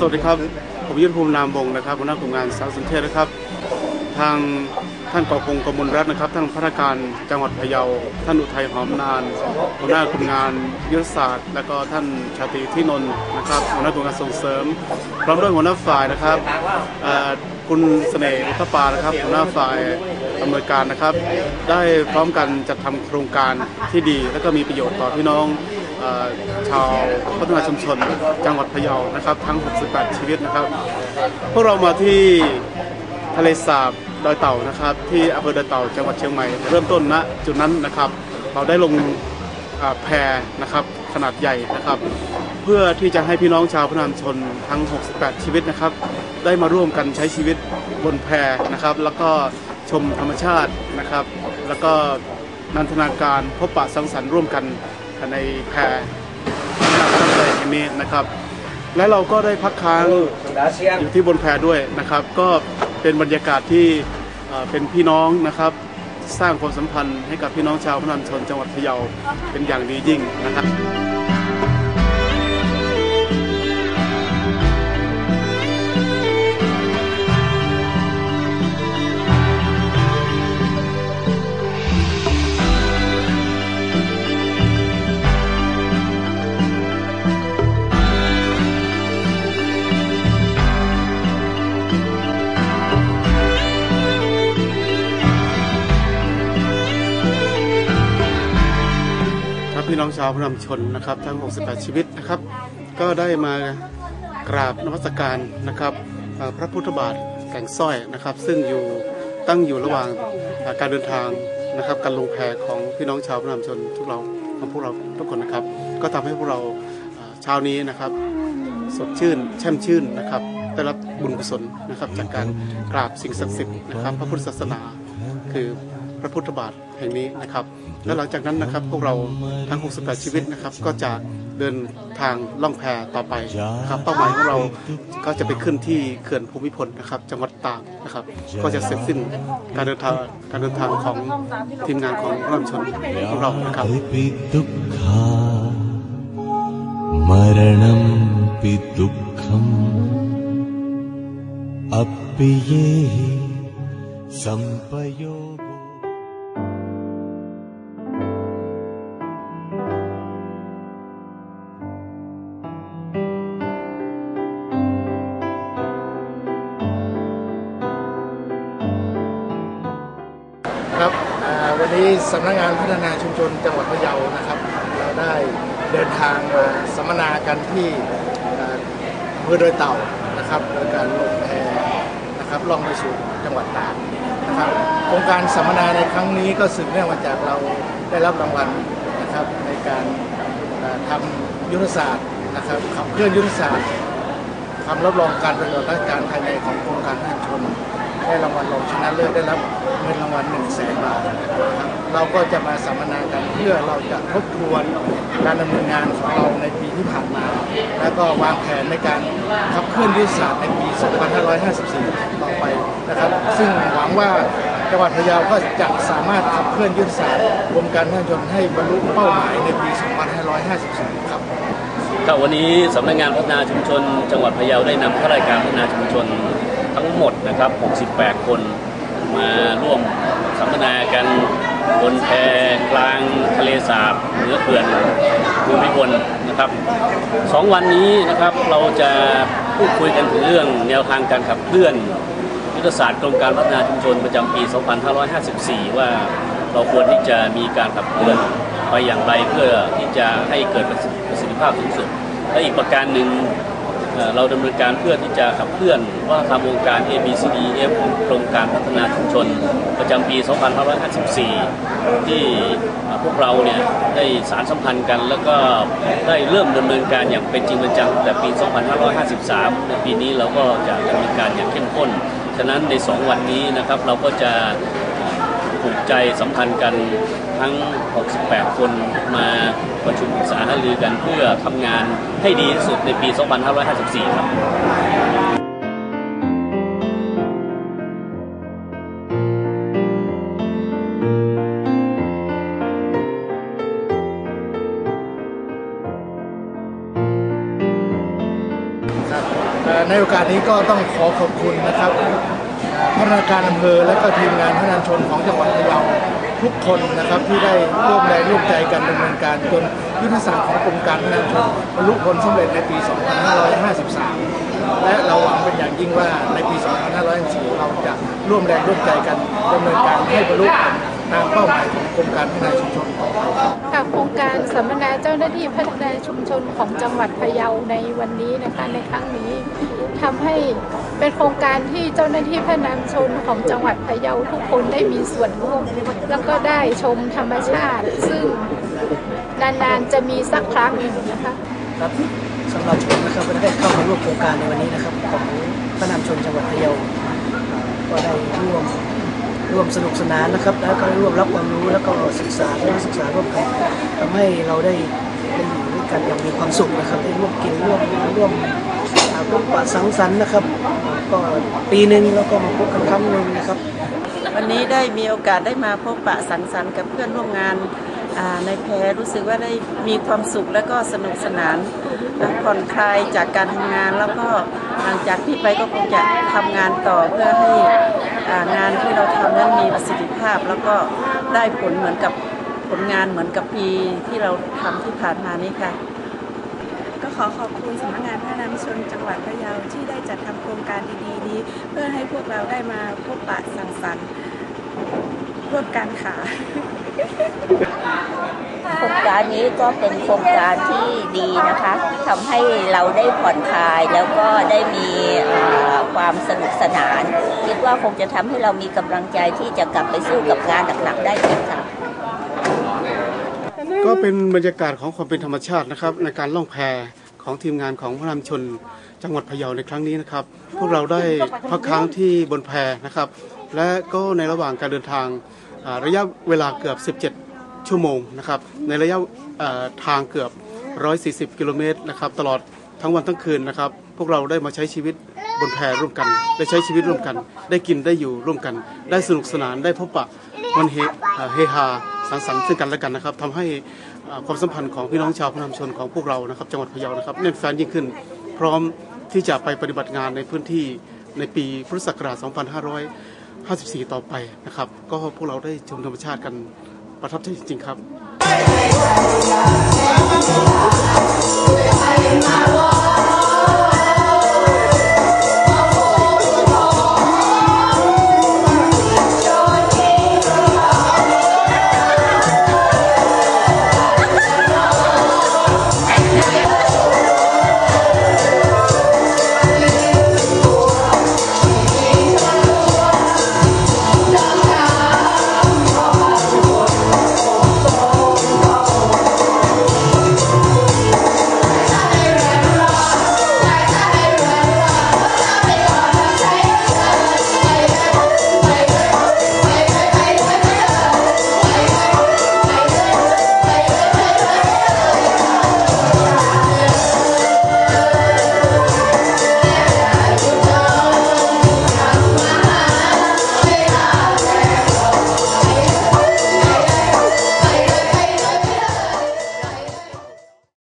สวัสดีครับ ผมยุทธภูมินามวงนะครับหัวหน้ากลุ่มงานสารสนเทศนะครับ ทางท่านกอกงกมลรัตน์นะครับ ท่านพนักงานจังหวัดพะเยา ท่านอุทัยหอมนานหัวหน้ากลุ่มงานยุทธศาสตร์ และก็ท่านชาตรีที่นนท์นะครับหัวหน้ากลุ่มงานส่งเสริม พร้อมด้วยหัวหน้าฝ่ายนะครับคุณเสน่ห์อุทปานะครับหัวหน้าฝ่ายอำนวยการนะครับ ได้พร้อมกันจัดทำโครงการที่ดี และก็มีประโยชน์ต่อพี่น้อง ชาวพัฒนาชุมชนจังหวัดพะเยานะครับ ทั้ง 68 ชีวิตนะครับ พวกเรามาที่ทะเลสาบดอยเต่านะครับ ที่อำเภอดอยเต่าจังหวัดเชียงใหม่ เริ่มต้นณจุดนั้นนะครับ เราได้ลงแพนะครับขนาดใหญ่นะครับ เพื่อที่จะให้พี่น้องชาวพัฒนาชุมชนทั้ง 68 ชีวิตนะครับ ได้มาร่วมกันใช้ชีวิตบนแพนะครับ แล้วก็ชมธรรมชาตินะครับ แล้วก็นันทนาการพบปะสังสรรค์ร่วมกัน ในแพนะครับแห่งนี้นะครับ และเราก็ได้พักค้างอยู่ที่บนแพด้วยนะครับ ก็เป็นบรรยากาศที่เอ่อเป็นพี่น้องนะครับ สร้างความสัมพันธ์ให้กับพี่น้องชาวพนันชนจังหวัดพะเยาเป็นอย่างดียิ่งนะครับ น้องชาวพระนำชนนะครับ ทั้ง 68 ชีวิตนะครับ ก็ได้มากราบนมัสการนะครับพระพุทธบาทแก่งสร้อยนะครับ ซึ่งอยู่ตั้งอยู่ระหว่างการเดินทางนะครับ การลงแพของพี่น้องชาวพระนำชนทุกเราของพวกเราทุกคนนะครับ ก็ทำให้พวกเราเช้านี้นะครับ สดชื่นแช่มชื่นนะครับได้รับบุญกุศลนะครับ จากการกราบสิ่งศักดิ์สิทธิ์นะครับ พระพุทธศาสนาคือ พระพุทธบาทแห่งนี้นะครับ แล้วหลังจากนั้นนะครับพวกเราทั้ง 68 ชีวิตนะครับ ก็จะเดินทางล่องแพต่อไปนะครับเป้าหมายของเราก็จะไปขึ้นที่เขื่อนภูมิพลนะครับ จังหวัดตากนะครับ ก็จะเสร็จสิ้นการเดินทางการเดินทางของทีมงานของร่วมชนของเรานะครับ अपि दुःखा मरणमपि दुःखम् अपि ये นี้สำนักงานพัฒนาชุมชนจังหวัดพะเยานะครับ เราได้เดินทางมาสัมมนากันที่อ่าอโดยเต่านะครับโดยการลงแพนะครับล่องไปสู่จังหวัดตากนะครับโครงการสัมมนาในครั้งนี้ก็สืบเนื่องมาจากเราได้รับรางวัลนะครับในการอ่าทำยุทธศาสตร์นะครับขับเคลื่อนยุทธศาสตร์คำรับรองการปฏิบัติราชการภายในของโครงการทหารชน ได้รางวัลรองชนะเลิศได้รับเงินรางวัล1 0 0 0 0แสนบาทนะครับเราก็จะมาสัมมนากันเพื่อเราจะทบทวนการดำเนินงานของเราในปีที่ผ่านมา แล้วก็วางแผนในการขับเคลื่อนยุทธศาสตร์ในปี 2554 ต่อไปนะครับ ซึ่งหวังว่าจังหวัดพะเยาก็จะสามารถขับเคลื่อนยุทธศาสตร์กรมการทหารชนให้บรรลุเป้าหมายในปี 2554 ครับครับวันนี้สำนักงานพัฒนาชุมชน จังหวัดพะเยาได้นำข้าราชการพัฒนาชุมชน ทั้งหมดนะครับ 68 คนมาร่วมสัมมนากันบนแพกลางทะเลสาบเหนือเขื่อนภูมิพลนะครับสองวันนี้นะครับเราจะพูดคุยกันถึงเรื่องแนวทางการขับเคลื่อนยุทธศาสตร์กรมการพัฒนาชุมชนประจำปี 2554 ว่าเราควรที่จะมีการขับเคลื่อนไปอย่างไรเพื่อที่จะให้เกิดประสิทธิภาพสูงสุด และอีกประการหนึ่ง เราดำเนินการเพื่อที่จะขับเคลื่อนว่าทำวงการ ABCDF ของกรมการพัฒนาชุมชน ประจำปี 2554 ที่พวกเราเนี่ยได้สารสัมพันธ์กัน แล้วก็ได้เริ่มดำเนินการอย่างเป็นจริงเป็นจังตั้งแต่ปี 2553 ในปีนี้เราก็จะดำเนินการอย่างเข้มข้น ฉะนั้นใน 2 วันนี้นะครับเราก็จะ ผูกใจสัมพันธ์กันทั้ง 68 คนมาประชุมปรึกษาหารือกันเพื่อทำงานให้ดีที่สุดในปี 2554 ครับในโอกาสนี้ก็ต้องขอขอบคุณนะครับ พัฒนาการอำเภอและก็ทีมงานพนันชนของจังหวัดพะเยาทุกคนนะครับที่ได้ร่วมแรงร่วมใจกันดำเนินการจนยุทธศาสตร์ของกรมการพนันชนบรรลุผลสำเร็จในปี 2553 และเราหวังเป็นอย่างยิ่งว่าในปี 2554เราจะร่วมแรงร่วมใจกันดำเนินการให้บรรลุผล ตามเป้าหมายของกรมการพัฒนาชุมชนต่อไปครับค่ะโครงการสัมมนาเจ้าหน้าที่พัฒนาชุมชนของจังหวัดพะเยาในวันนี้นะคะในครั้งนี้ทำให้เป็นโครงการที่เจ้าหน้าที่พัฒนาชุมชนของจังหวัดพะเยาทุกคนได้มีส่วนร่วมแล้วก็ได้ชมธรรมชาติ ซึ่งนานๆจะมีสักครั้งหนึ่งนะคะครับสำหรับผมนะครับได้เข้ามาร่วมโครงการในวันนี้นะครับของพระนามชนจังหวัดพะเยาก็ได้ร่วม ร่วมสนุกสนานนะครับแล้วก็ร่วมรับความรู้แล้วก็ศึกษาและศึกษาร่วมกันทำให้เราได้ได้อยู่ด้วยกันอย่างมีความสุขนะครับได้ร่วมกินร่วมร่วมอ่าร่วมปะสังสรรค์นะครับ ก็ปีหนึ่งแล้วก็มาพบกันครั้งหนึ่งนะครับวันนี้ได้มีโอกาสได้มาพบปะสังสรรค์กับเพื่อนร่วมงานในแพรรู้สึกว่าได้มีความสุขและก็สนุกสนานผ่อนคลายจากการทำงานแล้วก็หลังจากที่ไปก็คงจะทำงานต่อเพื่อให้ งานที่เราทำนั้นมีประสิทธิภาพ แล้วก็ได้ผลเหมือนกับผลงานเหมือนกับปีที่เราทำที่ผ่านมานี้ค่ะ ก็ขอขอบคุณสำนักงานพัฒนาชุมชนจังหวัดพะเยาที่ได้จัดทำโครงการดีๆ นี้ เพื่อให้พวกเราได้มาพบปะสังสรรค์ร่วมกันค่ะโครงการนี้ก็เป็นโครงการที่ดีนะคะ ทำให้เราได้ผ่อนคลายแล้วก็ได้มีความสนุกสนาน คิดว่าคงจะทำให้เรามีกำลังใจที่จะกลับไปสู้กับงานหนักๆได้อีกค่ะก็เป็นบรรยากาศของความเป็นธรรมชาตินะครับ ในการล่องแพของทีมงานของพระรามชนจังหวัดพะเยาในครั้งนี้นะครับ พวกเราได้พักค้างที่บนแพนะครับ และก็ในระหว่างการเดินทางระยะเวลาเกือบ 17 ชั่วโมงนะครับ ในระยะทางเกือบ 140 กิโลเมตรนะครับตลอดทั้งวันทั้งคืนนะครับ พวกเราได้มาใช้ชีวิตบนแพร่ร่วมกัน ได้ใช้ชีวิตร่วมกัน ได้กินได้อยู่ร่วมกัน ได้สนุกสนานได้พบปะมันเฮเฮฮาสังสรรค์ซึ่งกันและกันนะครับทำให้ความสัมพันธ์ของพี่น้องชาวพนามชนของพวกเรานะครับ จังหวัดพะเยานะครับแน่นแฟนยิ่งขึ้น พร้อมที่จะไปปฏิบัติงานในพื้นที่ในปีพุทธศักราช 2554 ต่อไปนะครับ ก็พวกเราได้ชมธรรมชาติกันประทับใจจริง ๆ ครับ I am my walk.